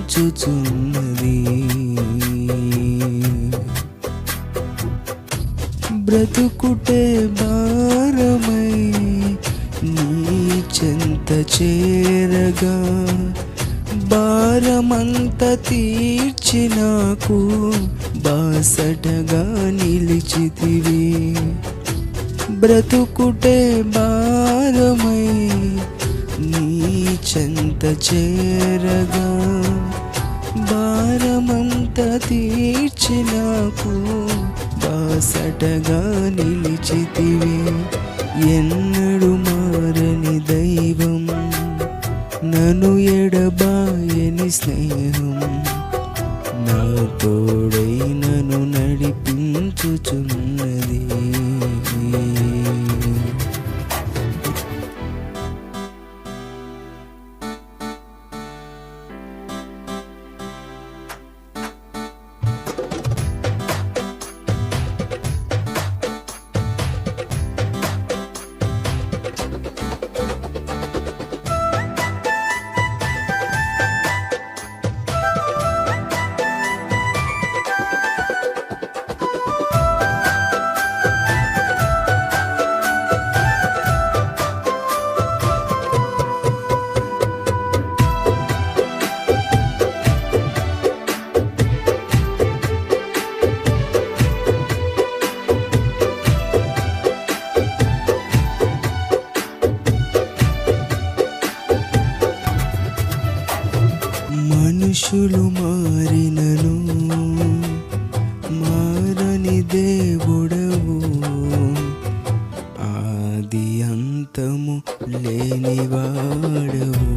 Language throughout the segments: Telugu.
నడిపించుచున్నది బ్రతుకుటే భారమై నీ చెంత చేరగా భారమంత తీర్చి నాకు బాసటగా నిలిచితివి. బ్రతుకుటే భారమై నీ చెంత చేరగా భారమంత తీర్చి నాకు బాసటగా నిలిచితివి. ఎన్నడు లేనివాడవు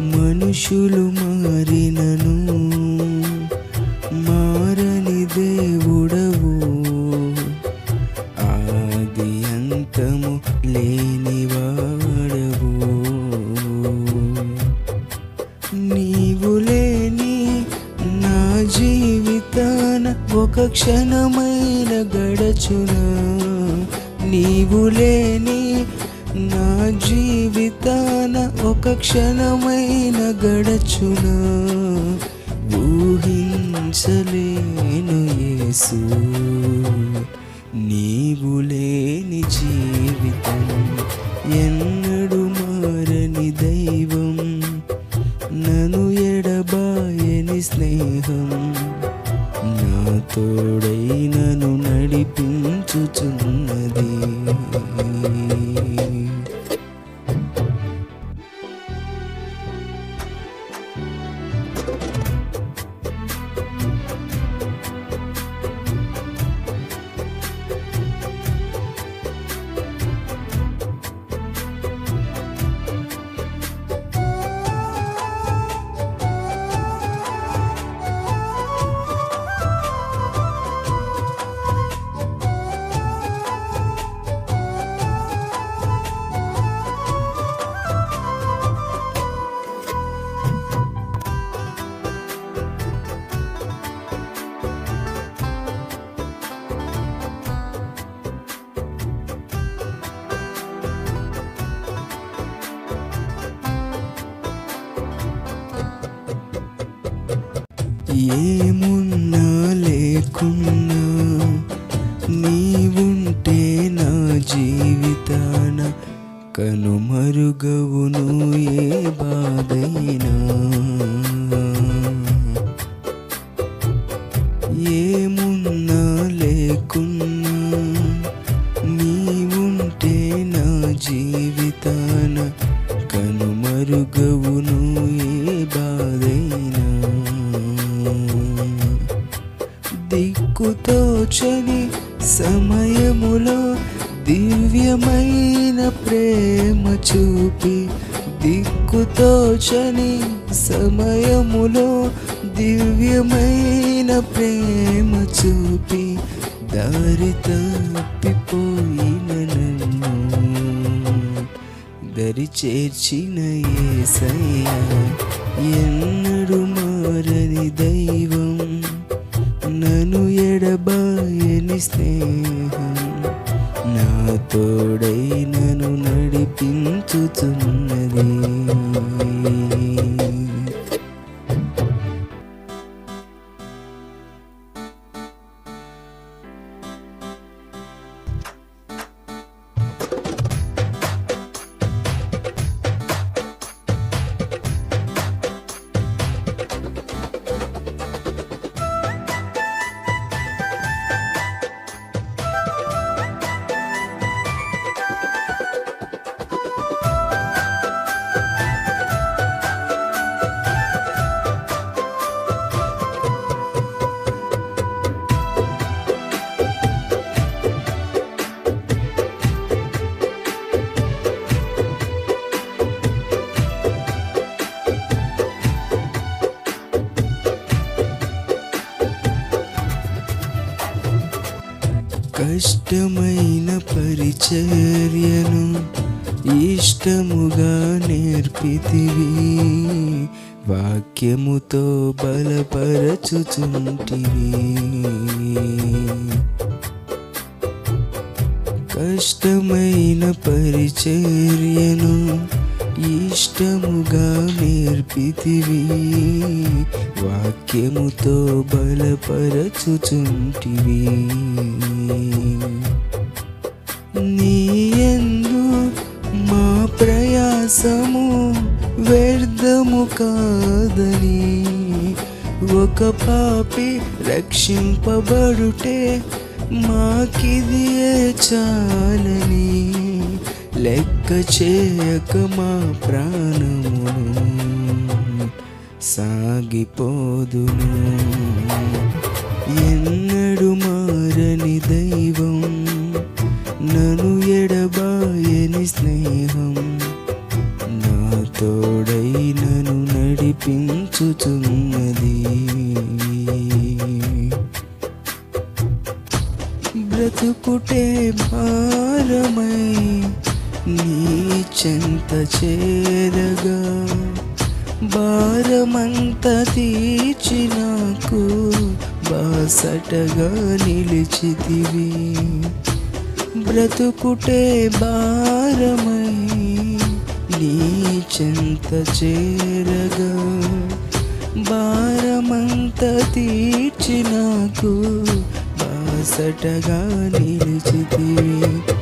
మనుషులు మారినను మారని దేవుడవు. ఆది అంతము లేనివాడవు. నీవు లేని నా జీవితాన ఒక క్షణమైన గడచునా. జీవితాన ఒక క్షణమైన గడచునా. ఊహించలేను యేసు. నీవు లేని జీవితం ఎన్నడు మారని దైవం. నను ఎడబాయని స్నేహం నాతో ఏముంది? తోచని సమయములో దివ్యమైన ప్రేమ చూపి దిక్కుతోచని సమయములో దివ్యమైన ప్రేమ చూపి దారి తప్పిపోయిన నన్ను దరి చేర్చిన ఏసయ్య ఎన్నడు మారని దైవం స్నేహం. నా తోడై నన్ను నడిపించుతున్నది కష్టమైన పరిచర్యను ఇష్టముగా నేర్పితివి. వాక్యముతో బలపరచుచుంటివి. కష్టమైన పరిచర్యను ఇష్టముగా నేర్పితివి. వాక్యముతో బలపరచుచుంటివి. నీయందు మా ప్రయాసము వ్యర్థము కాదని ఒక పాపి రక్షింపబడుటే మాకిది చాలని. లెక్క లెక్క చేయక మా ప్రాణమును సాగిపోదును. ఎన్నడు మారని దైవం నను ఎడబాయని స్నేహం నా తోడై నను నడిపించుచున్నది. బ్రతుకుటే భారమై నీ చెంత చేరగా భారమంత తీర్చి నాకు బాసటగా నిలిచితివి. బ్రతుకుటే భారమై నీ చెంత చేరగా భారమంత తీర్చి నాకు బాసటగా నిలిచితివి.